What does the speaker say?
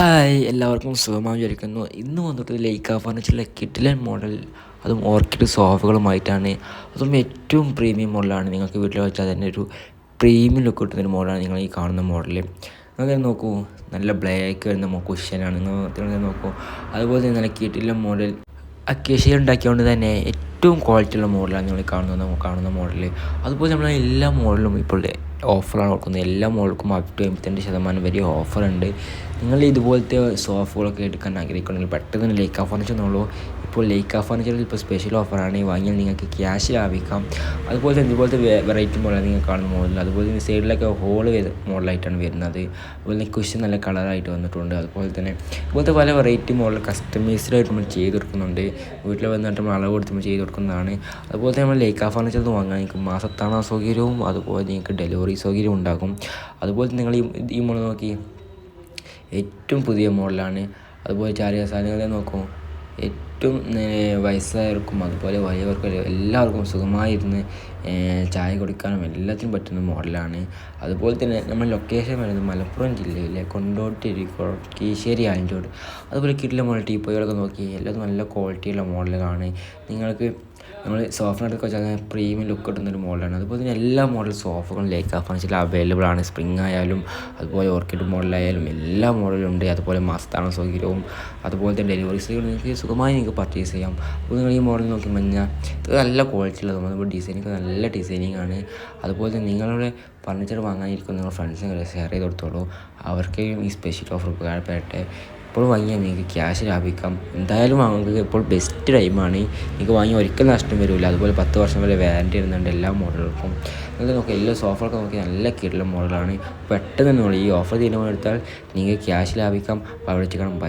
Hi എല്ലാവർക്കും സുഖമായി വിചാരിക്കുന്നു. ഇന്ന് വന്നിട്ട് ലൈക്ക ഫർണിച്ചറിലെ കിഡിലൻ മോഡൽ അതും ഓർക്കിഡ് സോഫകളുമായിട്ടാണ്. അതും ഏറ്റവും പ്രീമിയം മോഡലാണ് നിങ്ങൾക്ക് വീട്ടിൽ വെച്ചാൽ തന്നെ ഒരു പ്രീമിയം ലുക്ക് കിട്ടുന്നൊരു മോഡലാണ് നിങ്ങൾ ഈ കാണുന്ന മോഡൽ നിങ്ങൾ നോക്കൂ നല്ല ബ്ലാക്ക് വരുന്ന കുഷ്യനാണ് നിങ്ങൾ നോക്കൂ. അതുപോലെ തന്നെ നല്ല കിഡിലൻ മോഡൽ അക്കേഷ്യ ഉണ്ടാക്കിയതുകൊണ്ട് തന്നെ ഏറ്റവും ക്വാളിറ്റിയുള്ള മോഡലാണ് നിങ്ങൾ കാണുന്ന കാണുന്ന മോഡൽ അതുപോലെ നമ്മൾ എല്ലാ മോഡലും ഇപ്പോൾ ഓഫറാണ് കൊടുക്കുന്നത്. എല്ലാ മോൾക്കും അപ് ടു എൺപത്തിരണ്ട് ശതമാനം വരെ ഓഫറുണ്ട്. നിങ്ങൾ ഇതുപോലത്തെ സോഫകളൊക്കെ എടുക്കാൻ ആഗ്രഹിക്കുന്നുണ്ടെങ്കിൽ പെട്ടെന്ന് തന്നെ ലേക്ക ഫർണിച്ചർ എന്നുള്ളൂ ഇപ്പോൾ ലേക്ക ഫർണിച്ചറിൽ ഇപ്പോൾ സ്പെഷ്യൽ ഓഫറാണ് വാങ്ങിയാൽ നിങ്ങൾക്ക് ക്യാഷ് ലാഭിക്കാം. അതുപോലെ തന്നെ ഇതുപോലത്തെ വെറൈറ്റി മോഡലാണ് നിങ്ങൾ കാണുന്ന മോഡൽ അതുപോലെ തന്നെ സൈഡിലൊക്കെ ഹോൾ മോഡലായിട്ടാണ് വരുന്നത്. അതുപോലെ തന്നെ കുഷൻ നല്ല കളറായിട്ട് വന്നിട്ടുണ്ട്. അതുപോലെ തന്നെ ഇതുപോലത്തെ പല വെറൈറ്റി മോഡൽ കസ്റ്റമൈസ്ഡ് ആയിട്ട് നമ്മൾ ചെയ്ത് കൊടുക്കുന്നുണ്ട്. വീട്ടിൽ വന്നിട്ട് നമ്മൾ അളവ് കൊടുത്ത് നമ്മൾ ചെയ്ത് കൊടുക്കുന്നതാണ്. അതുപോലെ തന്നെ നമ്മൾ ലേക്ക ഫർണിച്ചർ വാങ്ങാൻ നിങ്ങൾക്ക് മാസത്താണ സൗകര്യവും. അതുപോലെ നിങ്ങൾക്ക് ഡെലിവറി സൗകര്യം ഉണ്ടാകും. അതുപോലെ നിങ്ങൾ ഈ ഈ മോഡൽ നോക്കി. ഏറ്റവും പുതിയ മോഡലാണ്. അതുപോലെ ചാരിക സാധനങ്ങളെ നോക്കൂ. ഏറ്റവും വയസ്സായവർക്കും അതുപോലെ വലിയവർക്കും എല്ലാവർക്കും സുഖമായിരുന്ന് ചായ കുടിക്കാനും എല്ലാത്തിനും പറ്റുന്ന മോഡലാണ്. അതുപോലെ തന്നെ നമ്മൾ ലൊക്കേഷൻ വരുന്നത് മലപ്പുറം ജില്ലയിലെ കൊണ്ടോട്ടി കീശ്ശേരി ആലഞ്ചോട്. അതുപോലെ കിട്ടിലെ മോഡൽ ടീപ്പോയികളൊക്കെ നോക്കി. എല്ലാതും നല്ല ക്വാളിറ്റിയുള്ള മോഡലുകളാണ് നിങ്ങൾക്ക് നമ്മൾ സോഫിനടുത്ത് വെച്ചാൽ പ്രീമിയം ലുക്ക് കിട്ടുന്നൊരു മോഡലാണ് അതുപോലെ തന്നെ എല്ലാ മോഡൽ സോഫകളും ലേക്ക് ഫർണിച്ചറിൽ അവൈലബിൾ ആണ്. സ്പ്രിങ് ആയാലും അതുപോലെ ഓർക്കിഡ് മോഡലായാലും എല്ലാ മോഡലും ഉണ്ട്. അതുപോലെ മസ്താണ് സൗകര്യവും അതുപോലെ തന്നെ ഡെലിവറി സൗകര്യം നിങ്ങൾക്ക് സുഖമായി നിങ്ങൾക്ക് പർച്ചേസ് ചെയ്യാം. അപ്പോൾ നിങ്ങൾ ഈ മോഡൽ നോക്കി കഴിഞ്ഞാൽ ഇത് നല്ല ക്വാളിറ്റി ഉള്ളതും അതുപോലെ ഡിസൈനിങ് നല്ല ഡിസൈനിങ് ആണ്. അതുപോലെ തന്നെ നിങ്ങളുടെ ഫർണിച്ചർ വാങ്ങാനിരിക്കുന്ന നിങ്ങളുടെ ഫ്രണ്ട്സിനെ ഷെയർ ചെയ്ത് കൊടുത്തോളൂ. അവർക്കും ഈ സ്പെഷ്യൽ ഓഫർ ഉപകാരപ്പെടട്ടെ. ഇപ്പോൾ വാങ്ങിയാൽ നിങ്ങൾക്ക് ക്യാഷ് ലാഭിക്കാം. എന്തായാലും വാങ്ങുക ഇപ്പോൾ ബെസ്റ്റ് ടൈമാണ് നിങ്ങൾക്ക് വാങ്ങി ഒരിക്കലും നഷ്ടം വരില്ല അതുപോലെ പത്ത് വർഷം വരെ വാറന്റി വരുന്നുണ്ട് എല്ലാ മോഡലുകൾക്കും നിങ്ങൾ നോക്കുക എല്ലാ സോഫകളൊക്കെ നോക്കി നല്ല കിട്ടുള്ള മോഡലാണ് പെട്ടെന്ന് നിങ്ങൾ ഈ ഓഫർ തീരുമാനം എടുത്താൽ നിങ്ങൾക്ക് ക്യാഷ് ലാഭിക്കാം. അവിടെ ബൈ